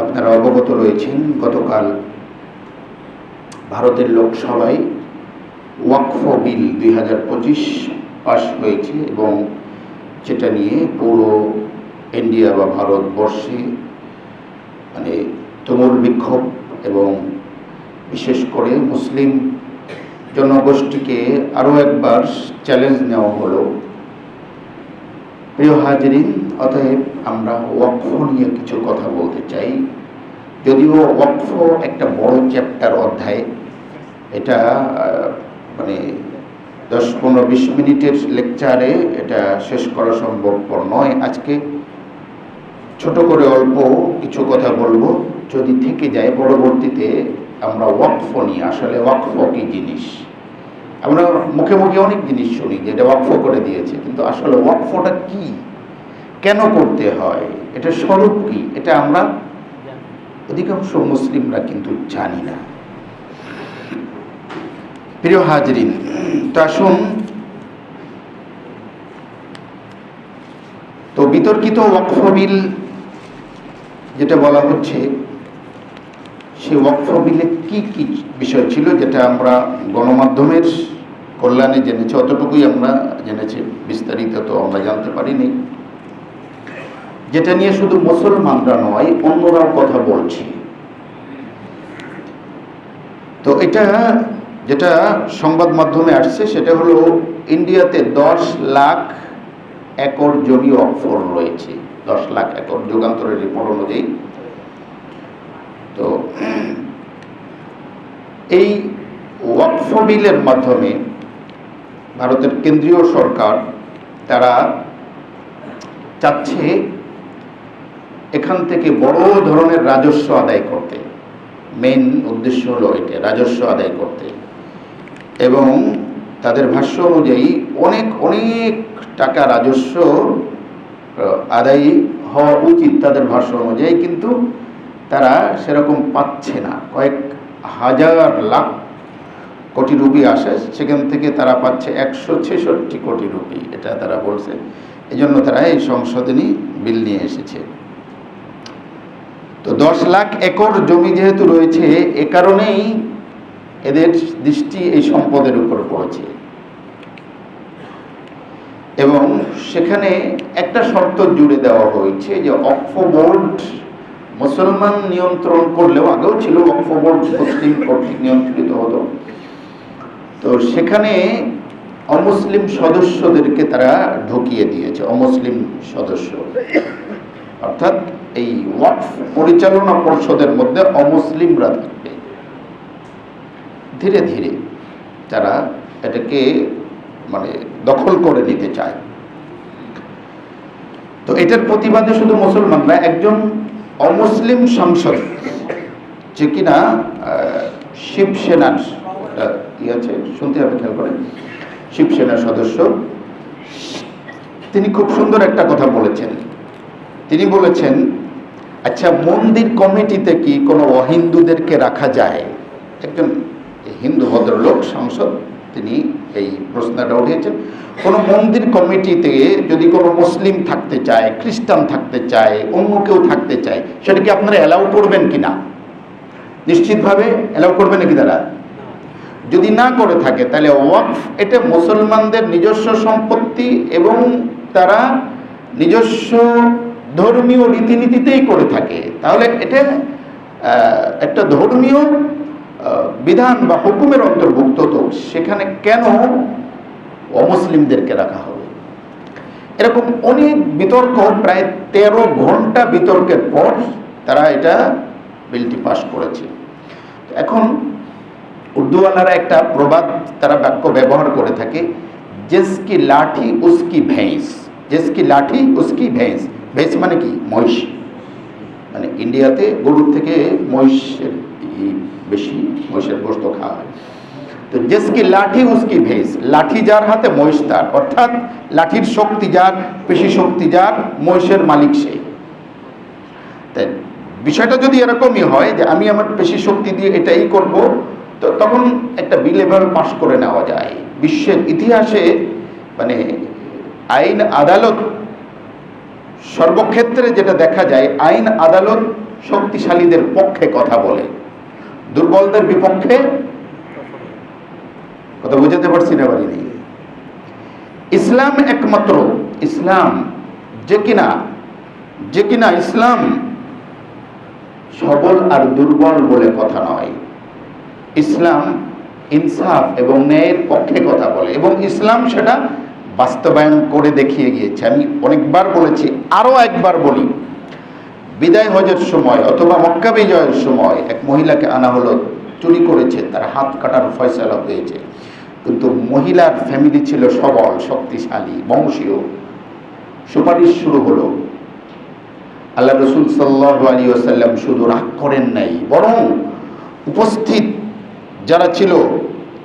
আপনারা অবগত রয়েছেন, গতকাল ভারতের লোকসভায় ওয়াকফ বিল দুই হাজার পঁচিশ পাশ হয়েছে এবং যেটা নিয়ে পুরো ইন্ডিয়া বা ভারতবর্ষে মানে তুমুল বিক্ষোভ এবং বিশেষ করে মুসলিম জনগোষ্ঠীকে আরও একবার চ্যালেঞ্জ নেওয়া হলো। প্রিয় হাজরিন, অতএব আমরা ওয়াকফ নিয়ে কিছু কথা বলতে চাই। যদিও ওয়াকফ একটা বড় চ্যাপ্টার অধ্যায়, এটা মানে দশ পনেরো বিশ মিনিটের লেকচারে এটা শেষ করা সম্ভবপর নয়। আজকে ছোট করে অল্প কিছু কথা বলব। যদি থেকে যায় পরবর্তীতে আমরা ওয়াকফ নিয়ে আসলে ওয়াকফ কি জিনিস? আমরা মুখে মুখে অনেক জিনিস শুনি যে এটা ওয়াকফ করে দিয়েছে, কিন্তু আসলে ওয়াকফটা কি? কেন করতে হয়? এটা স্বরূপ কি? এটা আমরা অধিকাংশ মুসলিমরা কিন্তু জানি না। প্রিয় হাজরিন, তো আসুন, তো বিতর্কিত ওয়াকফ বিল যেটা বলা হচ্ছে সেই ওয়াকফ বিলে কি কি বিষয় ছিল যেটা আমরা গণমাধ্যমের কল্যাণে জেনেছি? অতটুকুই আমরা জেনেছি, বিস্তারিত তো আমরা জানতে পারিনি। যেটা নিয়ে শুধু মুসলমানরা নয়, অন্যরাও কথা বলছে। তো এটা যেটা সংবাদ মাধ্যমে আসছে, সেটা হলো ইন্ডিয়াতে দশ লাখ একর জমি অফর রয়েছে। দশ লাখ একর যুগান্তরের রিপোর্ট অনুযায়ী তো এই ওয়াকফ বিলের মাধ্যমে ভারতের কেন্দ্রীয় সরকার তারা চাচ্ছে এখান থেকে বড় ধরনের রাজস্ব আদায় করতে। মেন উদ্দেশ্য হলো এটা, রাজস্ব আদায় করতে। এবং তাদের ভাষ্য অনুযায়ী অনেক অনেক টাকা রাজস্ব আদায় হওয়া উচিত তাদের ভাষ্য অনুযায়ী, কিন্তু তারা সেরকম পাচ্ছে না। কয়েক হাজার লাখ কোটি রুপি আসে, সেখান থেকে তারা পাচ্ছে একশো ছেষট্টি কোটি রুপি, এটা তারা বলছে। এই জন্য তারা এই সংশোধনী বিল নিয়ে এসেছে। তো দশ লাখ একর জমি যেহেতু রয়েছে, এ কারণেই এদের দৃষ্টি এই সম্পদের উপর পড়েছে। এবং সেখানে একটা শর্ত জুড়ে দেওয়া হয়েছে যে অক্ফ বোর্ড মুসলমান নিয়ন্ত্রণ করলেও আগেও ছিল অক্ফ বোর্ড মুসলিম কর্তৃক নিয়ন্ত্রিত হতো। তো সেখানে অমুসলিম সদস্যদেরকে তারা ঢুকিয়ে দিয়েছে, অমুসলিম সদস্য। অর্থাৎ এই ওয়াকফ পরিচালনা পর্ষদের মধ্যে অমুসলিমরা থাকবে। ধীরে ধীরে তারা এটাকে মানে দখল করে নিতে চায়। তো এটার প্রতিবাদে শুধু মুসলমানরা, একজন অমুসলিম সংসদ, যে কিনা শিবসেনার ই আছে, শুনতে হবে, খেয়াল করে শিবসেনার সদস্য, তিনি খুব সুন্দর একটা কথা বলেছেন। তিনি বলেছেন আচ্ছা মন্দির কমিটিতে কি কোনো অহিন্দুদেরকে রাখা যায়? একজন হিন্দু ভদ্রলোক, সংসদ তিনি এই প্রশ্নটা উঠিয়েছেন কোনো মন্দির কমিটিতে যদি কোনো মুসলিম থাকতে চায়, খ্রিস্টান থাকতে চায়, অন্য কেউ থাকতে চায়, সেটা কি আপনারা অ্যালাউ করবেন কি না? নিশ্চিতভাবে অ্যালাউ করবেন নাকি তারা? যদি না করে থাকে, তাহলে ওয়াকফ, এটা মুসলমানদের নিজস্ব সম্পত্তি এবং তারা নিজস্ব ধর্মীয় রীতিনীতিতেই করে থাকে। তাহলে এটা একটা ধর্মীয় বিধান বা হুকুমের অন্তর্ভুক্ত, তো সেখানে কেন অমুসলিমদেরকে রাখা হবে? এরকম অনেক বিতর্ক, প্রায় তেরো ঘণ্টা বিতর্কের পর তারা এটা বিলটি পাশ করেছে। এখন উর্দুওয়ালারা একটা প্রবাদ তারা বাক্য ব্যবহার করে থাকে, জেসকি লাঠি উসকি ভেঁস, জেসকি লাঠি উসকি ভেঁস। ভেঁস মানে কি? মহিষ। মানে ইন্ডিয়াতে গরুর থেকে মহিষের বেশি মহিষের গোস্ত খাওয়া হয় তো জেসকি লাঠি উসকি ভেঁস লাঠি যার হাতে মহিষ তার অর্থাৎ লাঠির শক্তি যার পেশি শক্তি যার মহিষের মালিক তাই বিষয়টা যদি এরকমই হয় যে আমি আমার পেশি শক্তি দিয়ে এটাই করব তো তখন একটা বিল এভাবে পাশ করে নেওয়া যায়। বিশ্বের ইতিহাসে মানে আইন আদালত সর্বক্ষেত্রে যেটা দেখা যায়, আইন আদালত শক্তিশালীদের পক্ষে কথা বলে। দুর্বলদের বিপক্ষে কথা বুঝাতে পারছি না বাড়ি দিয়ে। ইসলাম একমাত্র, ইসলাম যে কিনা যে কিনা ইসলাম সবল আর দুর্বল বলে কথা নয়। ইসলাম ইনসাফ এবং ন্যায়ের পক্ষে কথা বলে এবং ইসলাম সেটা বাস্তবায়ন করে দেখিয়ে গিয়েছে। আমি অনেকবার বলেছি, আরও একবার বলি বিদায় হজের সময় অথবা মক্কা বিজয়ের সময় এক মহিলাকে আনা হলো, চুরি করেছে, তার হাত কাটার ফয়সালা হয়েছে। কিন্তু মহিলার ফ্যামিলি ছিল সবল, শক্তিশালী, বংশীয়। সুপারিশ শুরু হলো। আল্লাহ রসুল সাল্লাহ আলী ওসাল্লাম শুধু রাগ করেন নাই, বরং উপস্থিত যারা ছিল,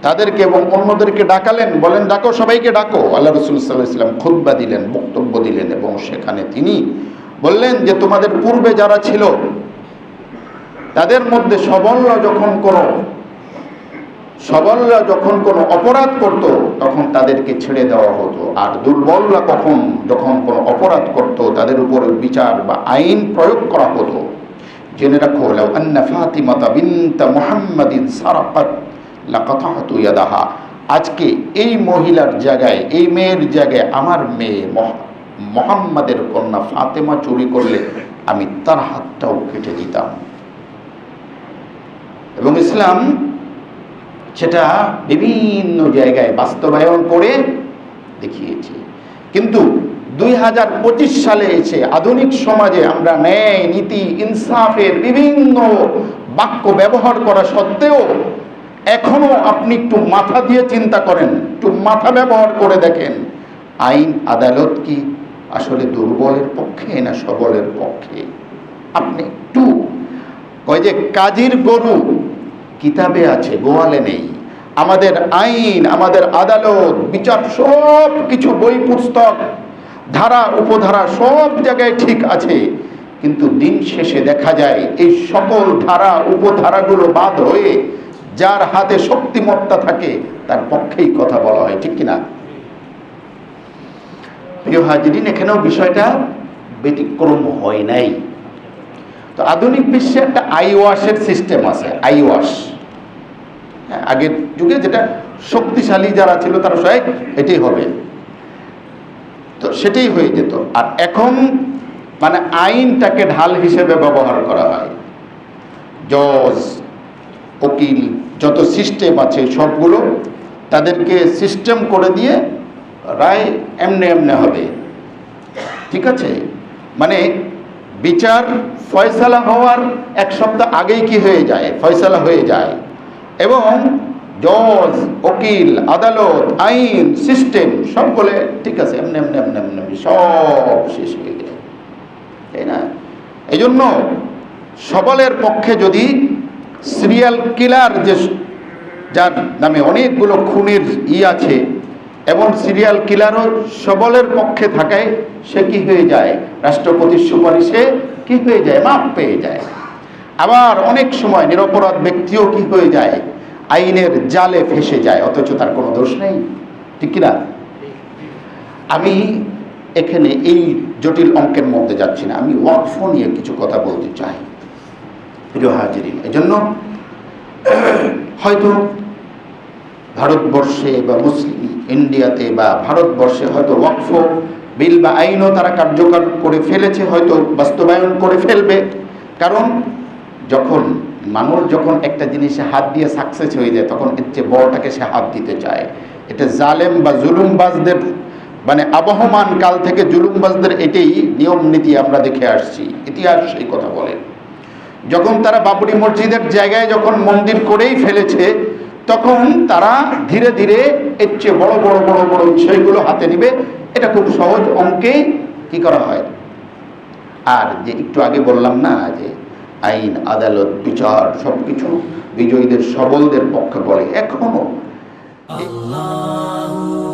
তাদেরকে এবং অন্যদেরকে ডাকালেন, বলেন, ডাকো, সবাইকে ডাকো। আল্লাহ রসুল সাল্লাহ ইসলাম খুদ্া দিলেন, বক্তব্য দিলেন এবং সেখানে তিনি বললেন যে তোমাদের পূর্বে যারা ছিল, তাদের মধ্যে সবলরা যখন কোনো সবলরা যখন কোনো অপরাধ করত, তখন তাদেরকে ছেড়ে দেওয়া হতো। আর দুর্বলরা কখন যখন কোনো অপরাধ করত, তাদের উপর বিচার বা আইন প্রয়োগ করা হতো। জেনে রাখো, লাউ আন্না ফাতিমাতা বিনতা মুহাম্মাদিন ইয়াদাহা। আজকে এই মহিলার জায়গায়, এই মেয়ের জায়গায় আমার মেয়ে মোহাম্মদের কন্যা ফাতেমা চুরি করলে আমি তার হাতটাও কেটে দিতাম। এবং ইসলাম সেটা বিভিন্ন জায়গায় বাস্তবায়ন করে দেখিয়েছে। কিন্তু দুই হাজার পঁচিশ সালে এসে আধুনিক সমাজে আমরা ন্যায়, নীতি, ইনসাফের বিভিন্ন বাক্য ব্যবহার করা সত্ত্বেও এখনও আপনি একটু মাথা দিয়ে চিন্তা করেন, একটু মাথা ব্যবহার করে দেখেন, আইন আদালত কি আসলে দুর্বলের পক্ষে না সবলের পক্ষে? আপনি একটু কয় যে কাজীর গরু কিতাবে আছে, গোয়ালে নেই। আমাদের আইন, আমাদের আদালত, বিচার সব কিছু, বই, পুস্তক, ধারা, উপধারা সব জায়গায় ঠিক আছে। কিন্তু দিন শেষে দেখা যায়, এই সকল ধারা, উপধারাগুলো বাদ হয়ে যার হাতে শক্তিমত্তা থাকে, তার পক্ষেই কথা বলা হয়, ঠিক কিনা? প্রিয় হাজিরিন এখানেও বিষয়টা ব্যতিক্রম হয় নাই। তো আধুনিক বিশ্বে একটা আই ওয়াশের সিস্টেম আছে আই ওয়াশ হ্যাঁ, আগের যুগে যেটা শক্তিশালী যারা ছিল তারা সবাই এটাই হবে। তো সেটাই হয়ে যেত। আর এখন মানে আইনটাকে ঢাল হিসেবে ব্যবহার করা হয়। জজ উকিল যত সিস্টেম আছে সবগুলো তাদেরকে সিস্টেম করে দিয়ে রায় এমনে এমনে হবে। ঠিক আছে? মানে বিচার ফয়সালা হওয়ার এক সপ্তাহ আগেই কি হয়ে যায়? ফয়সালা হয়ে যায়। এবং জজ, উকিল, আদালত, আইন, সিস্টেম সব বলে ঠিক আছে, এমনি এমনি এমনি এমনি সব শেষ হয়ে যায়। তাই না? এই জন্য সবলের পক্ষে যদি সিরিয়াল কিলার যে যার নামে অনেকগুলো খুনের ই আছে এবং সিরিয়াল কিলারও সবলের পক্ষে থাকায় সে কি হয়ে যায়? রাষ্ট্রপতির সুপারিশে কি হয়ে যায়? মাপ পেয়ে যায়। আবার অনেক সময় নিরপরাধ ব্যক্তিও কি হয়ে যায়? আইনের জালে ফেসে যায়, অথচ তার কোনো দোষ নেই। ঠিক কিনা? আমি এখানে এই জটিল অঙ্কের মধ্যে যাচ্ছি না। আমি ওয়াকফ নিয়ে কিছু কথা বলতে চাই। প্রিয় হাজিরিন, এজন্য হয়তো ভারতবর্ষে বা মুসলিম ইন্ডিয়াতে বা ভারতবর্ষে হয়তো ওয়াকফ, বিল বা আইনও তারা কার্যকর করে ফেলেছে, হয়তো বাস্তবায়ন করে ফেলবে। কারণ যখন মানুষ যখন একটা জিনিসে হাত দিয়ে সাকসেস হয়ে যায়, তখন এর চেয়ে বড়টাকে সে হাত দিতে চায়। এটা জালেম বা জুলুমবাজদের মানে আবহমান কাল থেকে জুলুমবাজদের এটাই নিয়ম নীতি আমরা দেখে আসছি। ইতিহাস এই কথা বলে। যখন তারা বাবরি মসজিদের জায়গায় যখন মন্দির করেই ফেলেছে তখন তারা ধীরে ধীরে এর চেয়ে বড় বড় বড় বড় বিষয়গুলো হাতে নেবে। এটা খুব সহজ অঙ্কে কি করা হয়? আর যে একটু আগে বললাম না যে আইন, আদালত, বিচার সব কিছু বিজয়ীদের সবলদের পক্ষে বলে এখনও। আল্লাহ